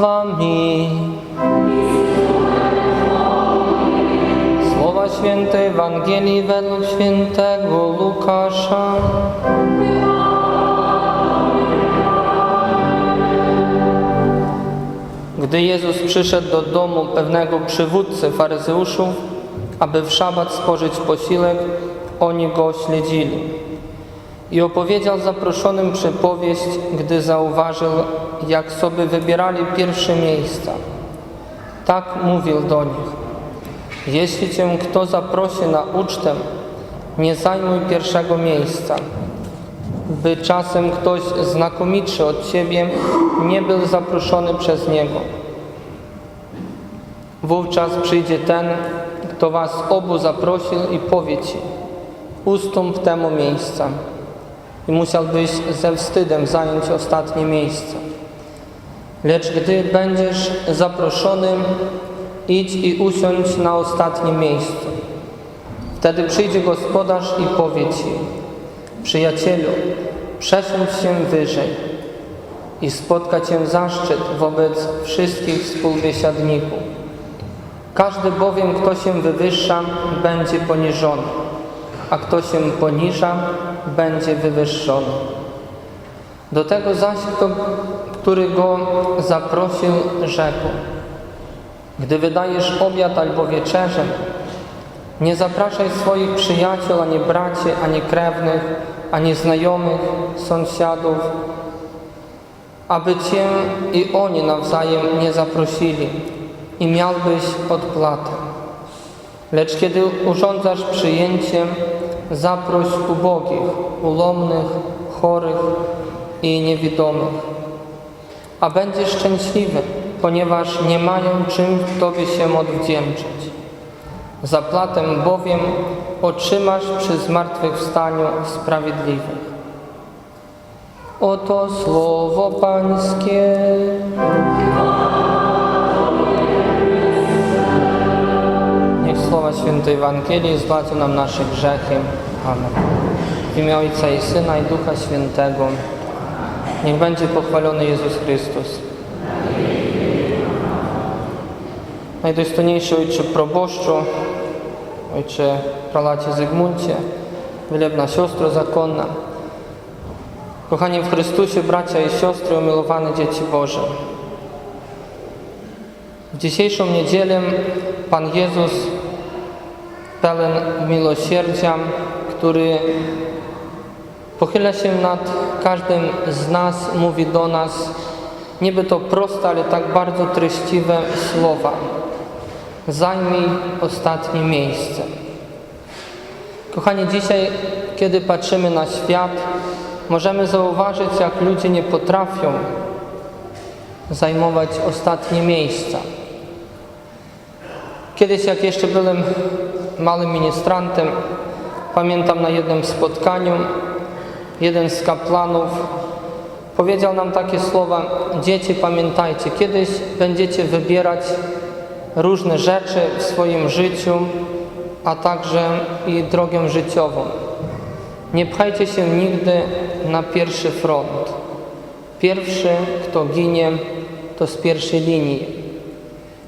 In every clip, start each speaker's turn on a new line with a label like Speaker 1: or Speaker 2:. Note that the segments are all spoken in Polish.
Speaker 1: wami. Słowa Świętej Ewangelii według świętego Łukasza. Gdy Jezus przyszedł do domu pewnego przywódcy faryzeuszów, aby w szabat spożyć posiłek, oni go śledzili. I opowiedział zaproszonym przypowieść, gdy zauważył, jak sobie wybierali pierwsze miejsca. Tak mówił do nich. Jeśli cię kto zaprosi na ucztę, nie zajmuj pierwszego miejsca, by czasem ktoś znakomitszy od ciebie nie był zaproszony przez niego. Wówczas przyjdzie ten, kto was obu zaprosił i powie ci, ustąp temu miejsca. I musiałbyś ze wstydem zająć ostatnie miejsce. Lecz gdy będziesz zaproszony, idź i usiądź na ostatnim miejscu. Wtedy przyjdzie gospodarz i powie ci, przyjacielu, przesuń się wyżej i spotka cię zaszczyt wobec wszystkich współbiesiadników. Każdy bowiem, kto się wywyższa, będzie poniżony, a kto się poniża, będzie wywyższony. Do tego zaś, kto, który go zaprosił, rzekł: Gdy wydajesz obiad albo wieczerzę, nie zapraszaj swoich przyjaciół, ani braci, ani krewnych, ani znajomych, sąsiadów, aby cię i oni nawzajem nie zaprosili i miałbyś odpłatę. Lecz kiedy urządzasz przyjęcie, zaproś ubogich, ulomnych, chorych i niewidomych. A będziesz szczęśliwy, ponieważ nie mają czym Tobie się odwdzięczyć. Zapłatę bowiem otrzymasz przy zmartwychwstaniu sprawiedliwych. Oto słowo Pańskie. Słowa świętej Ewangelii zbawią nam nasze grzechy. Amen. W imię Ojca i Syna i Ducha Świętego. Niech będzie pochwalony Jezus Chrystus. Najdostojniejszy Ojcze Proboszczu, Ojcze Prelacie Zygmuncie, wylebna siostro zakonna, kochani w Chrystusie, bracia i siostry, umilowane dzieci Boże. W dzisiejszą niedzielę Pan Jezus, pełen miłosierdzia, który pochyla się nad każdym z nas, mówi do nas, niby to proste, ale tak bardzo treściwe słowa. Zajmij ostatnie miejsce. Kochani, dzisiaj, kiedy patrzymy na świat, możemy zauważyć, jak ludzie nie potrafią zajmować ostatnie miejsca. Kiedyś, jak jeszcze byłem małym ministrantem, pamiętam na jednym spotkaniu, jeden z kaplanów powiedział nam takie słowa: Dzieci, pamiętajcie, kiedyś będziecie wybierać różne rzeczy w swoim życiu, a także i drogę życiową. Nie pchajcie się nigdy na pierwszy front. Pierwszy, kto ginie, to z pierwszej linii.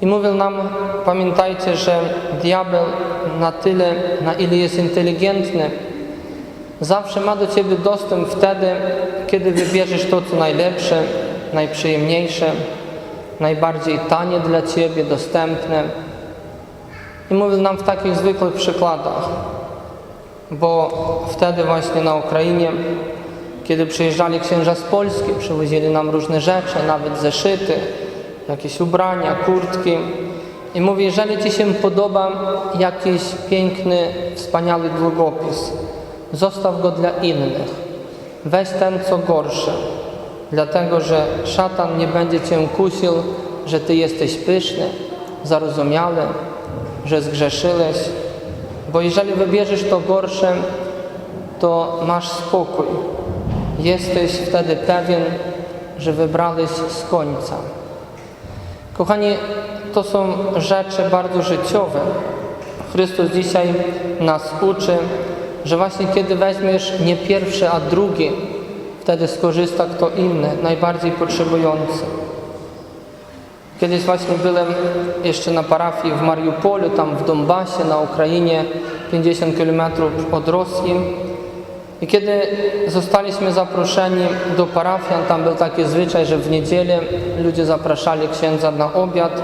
Speaker 1: I mówił nam, pamiętajcie, że diabeł na tyle, na ile jest inteligentny, zawsze ma do Ciebie dostęp wtedy, kiedy wybierzesz to, co najlepsze, najprzyjemniejsze, najbardziej tanie dla Ciebie, dostępne. I mówił nam w takich zwykłych przykładach, bo wtedy właśnie na Ukrainie, kiedy przyjeżdżali księża z Polski, przywozili nam różne rzeczy, nawet zeszyty, jakieś ubrania, kurtki. I mówi, jeżeli Ci się podoba jakiś piękny, wspaniały długopis, zostaw go dla innych. Weź ten, co gorsze, dlatego że szatan nie będzie Cię kusił, że Ty jesteś pyszny, zarozumiały, że zgrzeszyłeś, bo jeżeli wybierzesz to gorsze, to masz spokój. Jesteś wtedy pewien, że wybrałeś z końca. Kochani, to są rzeczy bardzo życiowe. Chrystus dzisiaj nas uczy, że właśnie kiedy weźmiesz nie pierwszy, a drugi, wtedy skorzysta kto inny, najbardziej potrzebujący. Kiedyś właśnie byłem jeszcze na parafii w Mariupolu, tam w Donbasie, na Ukrainie, 50 km od Rosji. I kiedy zostaliśmy zaproszeni do parafian, tam był taki zwyczaj, że w niedzielę ludzie zapraszali księdza na obiad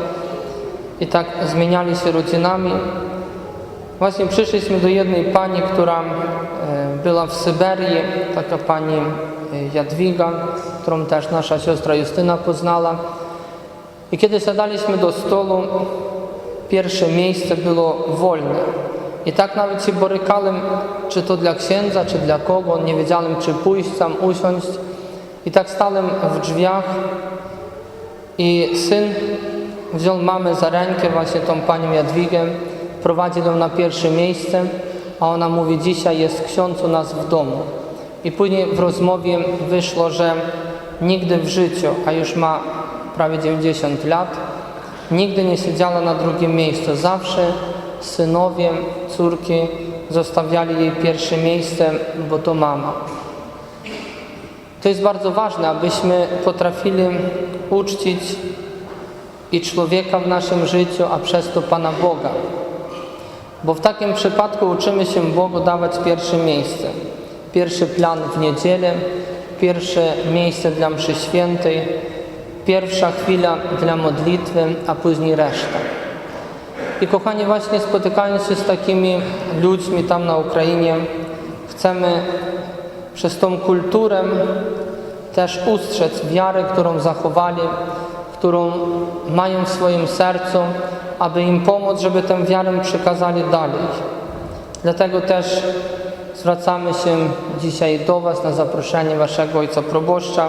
Speaker 1: i tak zmieniali się rodzinami. Właśnie przyszliśmy do jednej pani, która e, była w Syberii, taka pani e, Jadwiga, którą też nasza siostra Justyna poznała. I kiedy siadaliśmy do stołu, pierwsze miejsce było wolne. I tak nawet się borykałem, czy to dla księdza, czy dla kogo, nie wiedziałem, czy pójść tam, usiąść. I tak stałem w drzwiach i syn wziął mamę za rękę, właśnie tą panią Jadwigę, prowadził ją na pierwsze miejsce, a ona mówi, dzisiaj jest ksiądz u nas w domu. I później w rozmowie wyszło, że nigdy w życiu, a już ma prawie 90 lat, nigdy nie siedziała na drugim miejscu. Zawsze synowie, córki zostawiali jej pierwsze miejsce, bo to mama. To jest bardzo ważne, abyśmy potrafili uczcić i człowieka w naszym życiu, a przez to Pana Boga. Bo w takim przypadku uczymy się Bogu dawać pierwsze miejsce. Pierwszy plan w niedzielę, pierwsze miejsce dla mszy świętej, pierwsza chwila dla modlitwy, a później reszta. I kochani, właśnie spotykając się z takimi ludźmi tam na Ukrainie, chcemy przez tą kulturę też ustrzec wiarę, którą zachowali, którą mają w swoim sercu, aby im pomóc, żeby tę wiarę przekazali dalej. Dlatego też zwracamy się dzisiaj do Was na zaproszenie Waszego Ojca Proboszcza,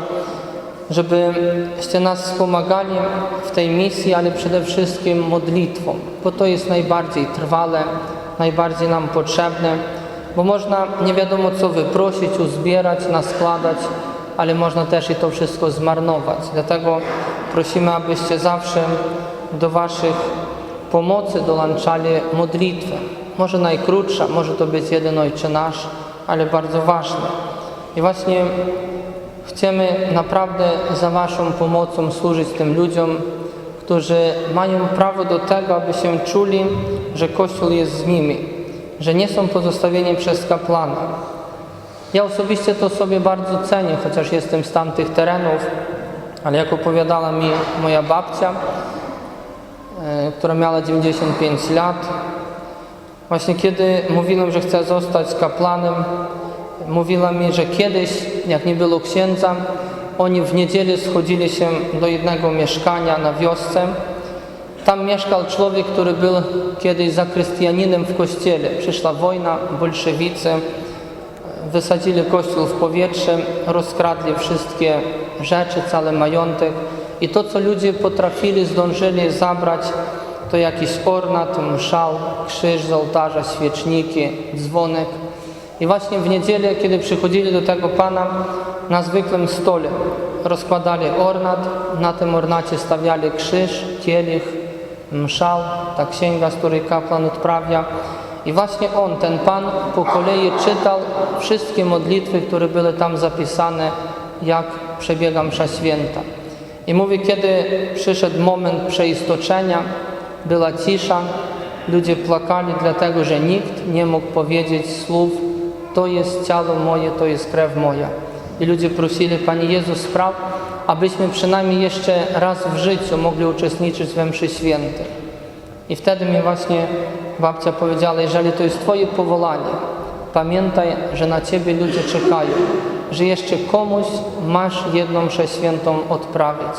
Speaker 1: żebyście nas wspomagali w tej misji, ale przede wszystkim modlitwą, bo to jest najbardziej trwale, najbardziej nam potrzebne, bo można nie wiadomo co wyprosić, uzbierać, naskładać, ale można też i to wszystko zmarnować. Dlatego prosimy, abyście zawsze do Waszych pomocy dołączali modlitwę. Może najkrótsza, może to być jeden Ojcze Nasz, ale bardzo ważne. I właśnie chcemy naprawdę za Waszą pomocą służyć tym ludziom, którzy mają prawo do tego, aby się czuli, że Kościół jest z nimi, że nie są pozostawieni przez kapłana. Ja osobiście to sobie bardzo cenię, chociaż jestem z tamtych terenów, ale jak opowiadała mi moja babcia, e, która miała 95 lat, właśnie kiedy mówiłem, że chcę zostać kapłanem, mówiła mi, że kiedyś, jak nie było księdza, oni w niedzielę schodzili się do jednego mieszkania na wiosce. Tam mieszkał człowiek, który był kiedyś zakrystianinem w kościele. Przyszła wojna, bolszewicy wysadzili kościół w powietrze, rozkradli wszystkie rzeczy, cały majątek i to, co ludzie potrafili, zdążyli zabrać, to jakiś ornat, mszał, krzyż z ołtarza, świeczniki, dzwonek. I właśnie w niedzielę, kiedy przychodzili do tego Pana, na zwykłym stole rozkładali ornat, na tym ornacie stawiali krzyż, kielich, mszał, ta księga, z której kapłan odprawia. I właśnie on, ten Pan, po kolei czytał wszystkie modlitwy, które były tam zapisane, jak przebiega msza święta. I mówi, kiedy przyszedł moment przeistoczenia, była cisza, ludzie płakali, dlatego że nikt nie mógł powiedzieć słów to jest ciało moje, to jest krew moja. I ludzie prosili, Panie Jezus, spraw, abyśmy przynajmniej jeszcze raz w życiu mogli uczestniczyć we mszy świętej. I wtedy mi właśnie babcia powiedziała, jeżeli to jest Twoje powołanie, pamiętaj, że na Ciebie ludzie czekają, że jeszcze komuś masz jedną mszę świętą odprawić.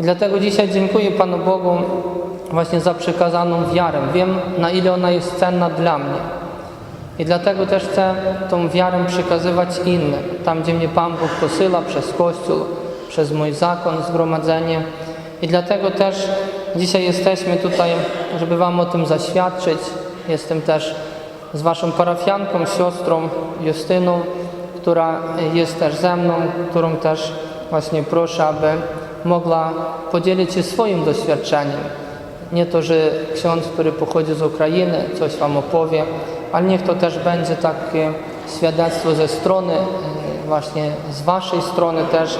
Speaker 1: I dlatego dzisiaj dziękuję Panu Bogu właśnie za przekazaną wiarę. Wiem, na ile ona jest cenna dla mnie. I dlatego też chcę tą wiarę przekazywać innym. Tam, gdzie mnie Pan Bóg posyła przez Kościół, przez mój zakon, zgromadzenie. I dlatego też dzisiaj jesteśmy tutaj, żeby Wam o tym zaświadczyć. Jestem też z Waszą parafianką, siostrą Justyną, która jest też ze mną, którą też właśnie proszę, aby mogła podzielić się swoim doświadczeniem. Nie to, że ksiądz, który pochodzi z Ukrainy, coś Wam opowie, ale niech to też będzie takie świadectwo ze strony, właśnie z Waszej strony też,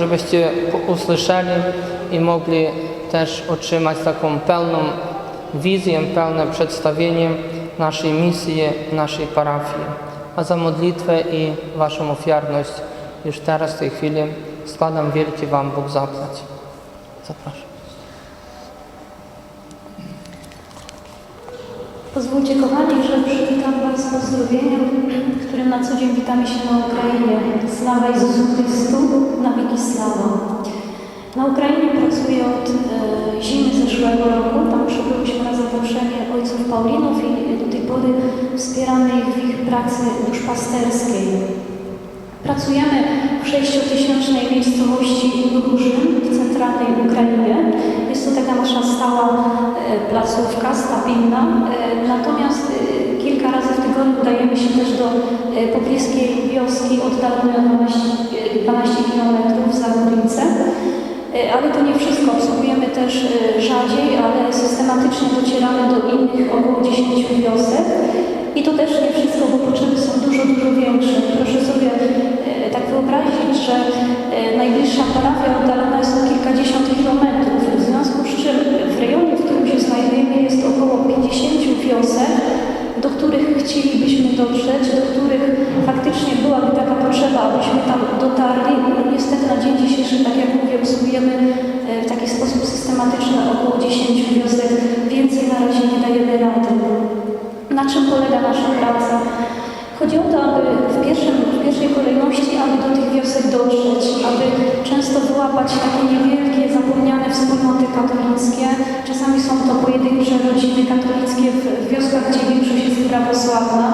Speaker 1: żebyście usłyszeli i mogli też otrzymać taką pełną wizję, pełne przedstawienie naszej misji, naszej parafii. A za modlitwę i Waszą ofiarność już teraz w tej chwili składam wielki Wam Bóg zapłać. Zapraszam.
Speaker 2: Pozwólcie kochani, że przywitam Was pozdrowieniem, którym na co dzień witamy się na Ukrainie. Sława Jezusu Chrystu, na wieki sława. Na Ukrainie pracuję od e, zimy zeszłego roku. Tam przybyłyśmy na zaproszenie ojców Paulinów i do tej pory wspieramy ich w ich pracy duszpasterskiej. Pracujemy w sześciotysięcznej miejscowości Różyn w centralnej Ukrainie. Jest to taka nasza stała e, placówka, stabilna. E, Natomiast e, kilka razy w tygodniu udajemy się też do e, pobliskiej wioski oddalonej o 12, e, 12 km za Górnicę. E, Ale to nie wszystko. Obsługujemy też e, rzadziej, ale systematycznie docieramy do innych około 10 wiosek. I to też nie wszystko, bo potrzeby są dużo, dużo większe. Proszę sobie e, tak wyobrazić, że najbliższa parafia oddalona jest o kilkadziesiąt kilometrów. W związku z czym w rejonie, w którym się znajdujemy jest około 50 wiosek, do których chcielibyśmy dotrzeć, do których faktycznie byłaby taka potrzeba, abyśmy tam dotarli. No, niestety na dzień dzisiejszy, tak jak mówię, obsługujemy e, w taki sposób systematyczny około 10 wiosek. Więcej na razie nie dajemy rady. Na czym polega nasza praca? Chodzi o to, aby w, pierwszym, w pierwszej kolejności, aby do tych wiosek dotrzeć, aby często wyłapać takie niewielkie, zapomniane wspólnoty Czasami są to pojedyncze rodziny katolickie w, wioskach, gdzie większość jest prawosławna,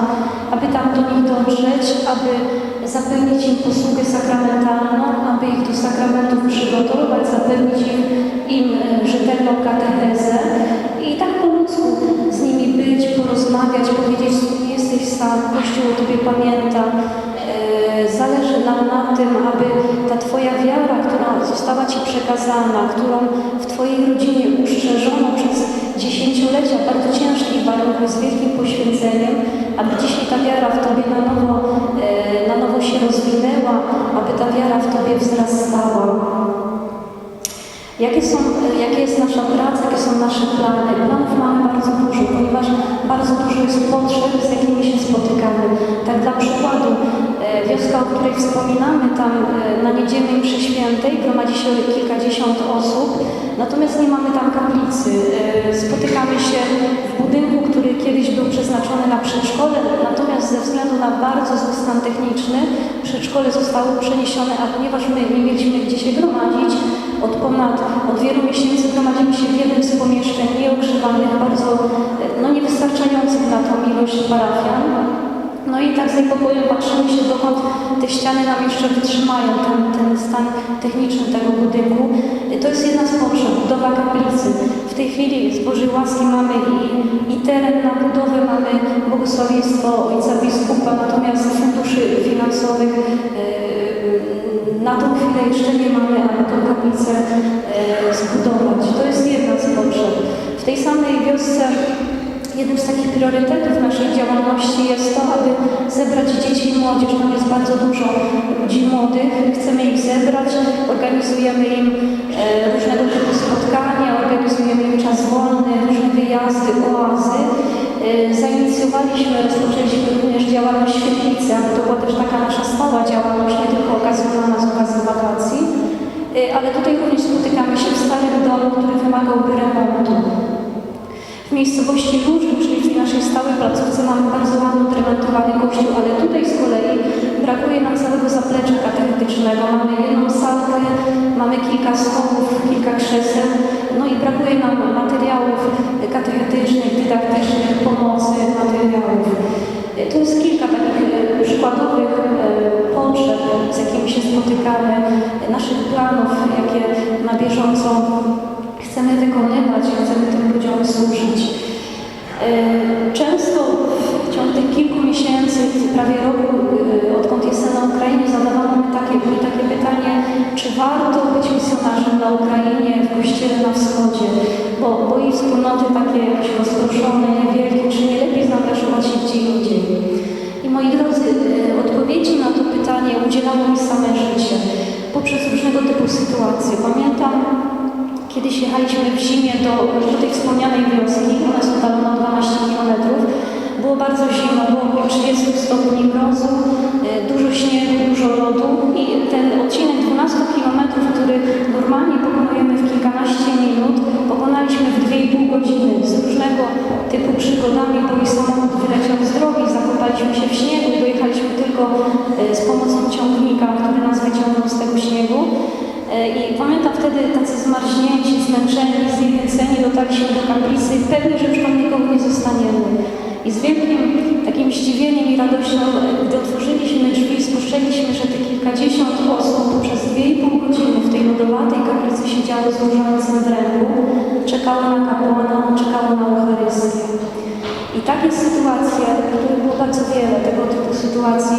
Speaker 2: aby tam do nich dotrzeć, aby zapewnić im posługę sakramentalną, aby ich do sakramentów przygotować, zapewnić im, im e, rzetelną katechezę. I tak po ludzku z nimi być, porozmawiać, powiedzieć, nie jesteś sam, Kościół o Tobie pamięta. E, Zależy nam na tym, aby ta Twoja wiara, została Ci przekazana, którą w Twojej rodzinie uszczerzono przez dziesięciolecia bardzo ciężkich warunków z wielkim poświęceniem, aby dzisiaj ta wiara w Tobie na nowo, e, na nowo się rozwinęła, aby ta wiara w Tobie wzrastała. Jakie, są, jakie jest nasza praca, jakie są nasze plany? Planów mamy bardzo dużo, ponieważ bardzo dużo jest potrzeb, z jakimi się spotykamy. Tak dla przykładu, wioska, o której wspominamy, tam e, na niedzielnej mszy świętej gromadzi się kilkadziesiąt osób, natomiast nie mamy tam kaplicy. E, Spotykamy się w budynku, który kiedyś był przeznaczony na przedszkole, natomiast ze względu na bardzo zły stan techniczny przedszkole zostało przeniesione, a ponieważ my nie mieliśmy gdzie się gromadzić, od ponad, od wielu miesięcy gromadzimy się w jednym z pomieszczeń nieogrzewanych, bardzo e, no, niewystarczających na tą ilość parafian. No i tak z niepokojem patrzymy się, dokąd te ściany nam jeszcze wytrzymają, ten, ten stan techniczny tego budynku. To jest jedna z potrzeb, budowa kaplicy. W tej chwili z Bożej łaski mamy i, i teren na budowę, mamy błogosławieństwo ojca biskupa, natomiast funduszy finansowych e, na tą chwilę jeszcze nie mamy, aby tę kaplicę e, zbudować. To jest jedna z potrzeb. W tej samej wiosce jednym z takich priorytetów naszej działalności jest to, aby zebrać dzieci i młodzież. Tam jest bardzo dużo ludzi młodych. Chcemy ich zebrać, organizujemy im e, różnego typu spotkania, organizujemy im czas wolny, różne wyjazdy, oazy. E, Zainicjowaliśmy, rozpoczęliśmy również działalność świetlicy, aby to była też taka nasza stała działalność, nie tylko okazjonalna z okazji wakacji. E, Ale tutaj również spotykamy się w starym domu, który wymagałby remontu. W miejscowości Lużyn, czyli w naszej stałej placówce mamy bardzo ładnie odremontowany kościół, ale tutaj z kolei brakuje nam całego zaplecza katechetycznego. Mamy jedną salkę, mamy kilka stołów, kilka krzeseł, no i brakuje nam materiałów katechetycznych, dydaktycznych, pomocy, materiałów. To jest kilka takich e, przykładowych e, potrzeb, z jakimi się spotykamy, naszych planów, jakie na bieżąco chcemy wykonywać, chcemy ludziom służyć. E, Często w ciągu tych kilku miesięcy, prawie roku, e, odkąd jestem na Ukrainie, zadawano mi takie, takie pytanie, czy warto być misjonarzem na Ukrainie, w kościele na wschodzie, bo, bo i wspólnoty takie jakieś rozproszone, niewielkie, czy nie lepiej zaangażować się gdzie indziej. I moi drodzy, e, odpowiedzi na to pytanie udzielało mi same życie poprzez różnego typu sytuacje. Pamiętam Kiedyś jechaliśmy w zimie do, do tej wspomnianej wioski, ona jest oddalona 12 km. Było bardzo zimno, było około 30 stopni mrozu, e, dużo śniegu, dużo lodu i ten odcinek 12 km, który normalnie pokonujemy w kilkanaście minut, pokonaliśmy w 2,5 godziny z różnego typu przygodami, bo i samochód wyleciał z drogi, zakopaliśmy się w śniegu dojechaliśmy tylko e, z pomocą ciągnika, który nas wyciągnął z tego śniegu. E, I pamiętam wtedy tacy zmarznięci, zmęczeni, zniechęceni dotarliśmy do kaplicy, pewni, że już tam nikogo nie zostaniemy. I z wielkim takim zdziwieniem i radością, e, gdy otworzyliśmy drzwi i spostrzeliśmy, że te kilkadziesiąt osób przez 2,5 godziny w tej lodowatej kaplicy siedziało z różańcem w ręku, czekało na kapłana, czekało na Eucharystię. I takie sytuacje, których było bardzo wiele, tego typu sytuacji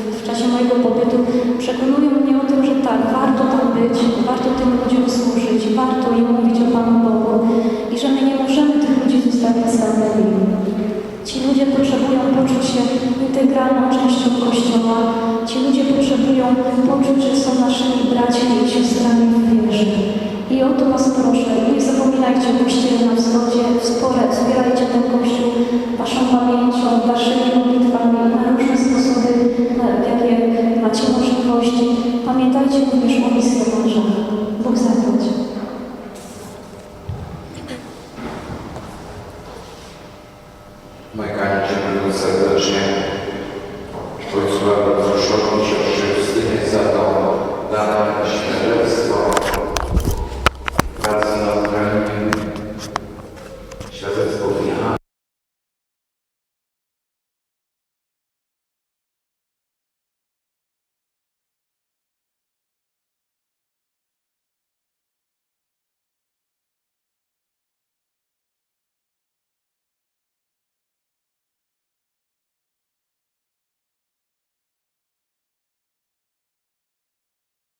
Speaker 2: w czasie mojego pobytu, przekonują mnie o tym, że tak, warto tam być, warto tym ludziom służyć, warto im mówić o Panu Bogu i że my nie możemy tych ludzi zostawić samymi. Ci ludzie potrzebują poczuć się integralną częścią Kościoła. Ci ludzie potrzebują poczuć, że są naszymi braćmi i siostrami w wierze. I o to Was proszę. Nie zapominajcie o Kościele na wschodzie. Wspierajcie ten Kościół Waszą pamięcią, Waszymi modlitwami możliwości. Pamiętajcie również o